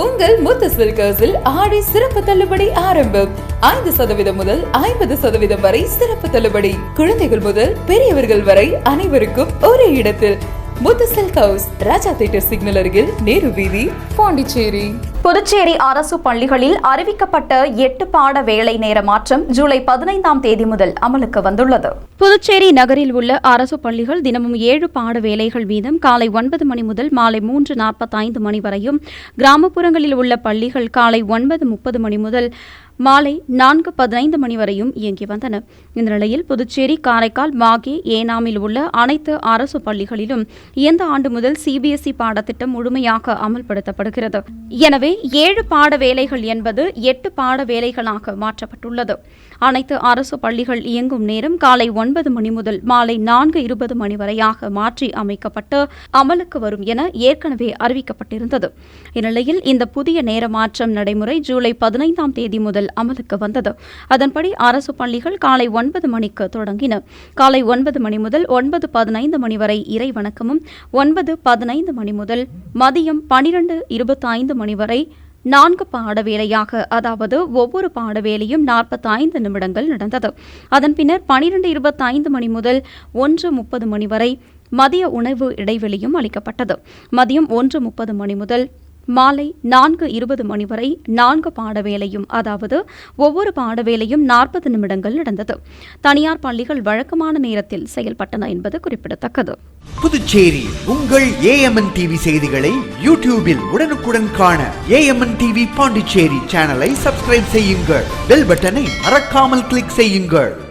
உங்கள் முத்து சில்கர்ஸில் ஆடி சிறப்பு தள்ளுபடி ஆரம்பம். ஐந்து சதவீதம் முதல் ஐம்பது சதவீதம் வரை சிறப்பு தள்ளுபடி. குழந்தைகள் முதல் பெரியவர்கள் வரை அனைவருக்கும் ஒரே இடத்தில். Silk house Raja theatre signal அருகில் நேரு வீதி பாண்டிச்சேரி. புதுச்சேரி அரசு பள்ளிகளில் அறிவிக்கப்பட்ட எட்டு பாட வேலை நேர மாற்றம் ஜூலை பதினைந்தாம் தேதி முதல் அமலுக்கு வந்துள்ளது. புதுச்சேரி நகரில் உள்ள அரசு பள்ளிகள் தினமும் ஏழு பாட வேலைகள் வீதம் காலை ஒன்பது மணி முதல் மாலை மூன்று நாற்பத்தைந்து மணி வரையும் கிராமப்புறங்களில் உள்ள பள்ளிகள் காலை ஒன்பது முப்பது மணி முதல் மாலை நான்கு பதினைந்து மணி வரையும் இயங்கி வந்தன. இந்த நிலையில் புதுச்சேரி காரைக்கால் மாகே ஏனாமில் உள்ள அனைத்து அரசு பள்ளிகளிலும் இந்த ஆண்டு முதல் சிபிஎஸ்இ பாடத்திட்டம் முழுமையாக அமல்படுத்தப்படுகிறது. எனவே ஏழு பாட வேலைகள் என்பது எட்டு பாட வேலைகளாக மாற்றப்பட்டுள்ளது. அனைத்து அரசு பள்ளிகள் இயங்கும் நேரம் காலை ஒன்பது மணி முதல் மாலை நான்கு இருபது மணி வரையாக மாற்றி அமைக்கப்பட்டு அமலுக்கு வரும் என ஏற்கனவே அறிவிக்கப்பட்டிருந்தது. இந்நிலையில் இந்த புதிய நேர மாற்றம் நடைமுறை ஜூலை பதினைந்தாம் தேதி முதல் அமலுக்கு வந்தது. அதன்படி அரசு பள்ளிகள் காலை ஒன்பது மணிக்கு தொடங்கின. காலை ஒன்பது மணி முதல் ஒன்பது பதினைந்து மணி வரை இறை வணக்கமும் ஒன்பது பதினைந்து மணி முதல் மதியம் பனிரெண்டு இருபத்தைந்து மணி வரை நான்கு பாடவேளையாக அதாவது ஒவ்வொரு பாடவேளையும் நாற்பத்தைந்து நிமிடங்கள் நடந்தது. அதன் பின்னர் பனிரெண்டு இருபத்தைந்து மணி முதல் ஒன்று முப்பது மணி வரை மதிய உணவு இடைவெளியும் அளிக்கப்பட்டது. மதியம் ஒன்று முப்பது மணி முதல் மாலை நான்கு இருபது மணி வரை நான்கு பாடவேளையும் அதாவது ஒவ்வொரு பாடவேளையும் நாற்பது நிமிடங்கள் நடந்தது. தனியார் பள்ளிகள் வழக்கமான நேரத்தில் செயல்பட்டன என்பது குறிப்பிடத்தக்கது. புதுச்சேரி உங்கள் ஏஎம்என் டிவி செய்திகளை யூடியூபில் உடனுக்குடன் காண ஏஎம்என் டிவி பாண்டிச்சேரி சேனலை சப்ஸ்கிரைப் செய்யுங்கள். பெல் பட்டனை மறக்காமல் கிளிக் செய்யுங்கள்.